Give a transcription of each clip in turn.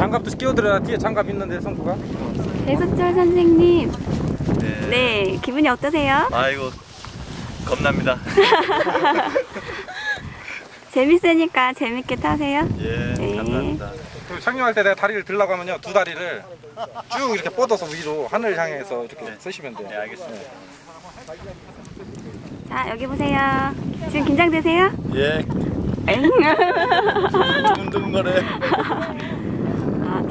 장갑도 끼워드려야 뒤에 장갑 있는데 성구가. 배수철 선생님, 네. 네 기분이 어떠세요? 아이고 겁납니다. 재밌으니까 재밌게 타세요. 예, 네. 감사합니다. 그 착륙할 때 내가 다리를 들라고 하면요 두 다리를 쭉 이렇게 뻗어서 위로 하늘 향해서 이렇게 네. 쓰시면 돼요. 네, 알겠습니다. 자 여기 보세요. 지금 긴장되세요? 예, 엥. 두근두근거려.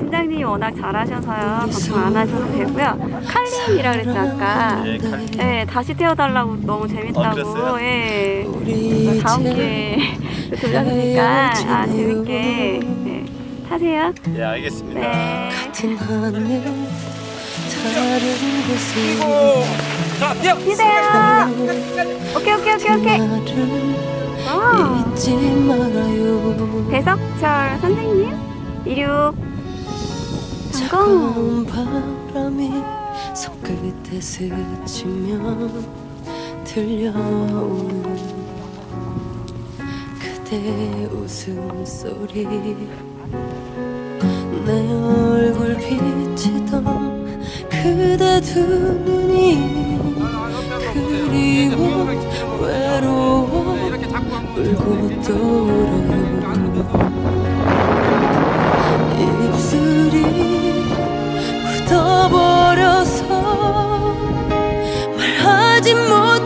아, 팀장님이 워낙 잘하셔서요. 걱정 안 하셔도 되고요. 칼림이라 그랬죠 아까. 예, 칼. 네, 다시 태워달라고 너무 어, 재밌다고. 그랬어요? 예. 다음 기회에 들려주니까 아 재밌게 네, 타세요. 예, 알겠습니다. 네. 곳에 자 뛰어. 뛰세요. 오케이 오케이 오케이 오케이. 나를 어. 잊지 말아요 배석철 선생님 이륙 차가운. 바람이 손끝에 스치며 들려오는 그대 웃음소리 내 얼굴 비치던 그대 두 눈이 그리워 외로워 울고 떠오르 굳어버려서 말하지 못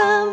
그사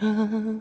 말아요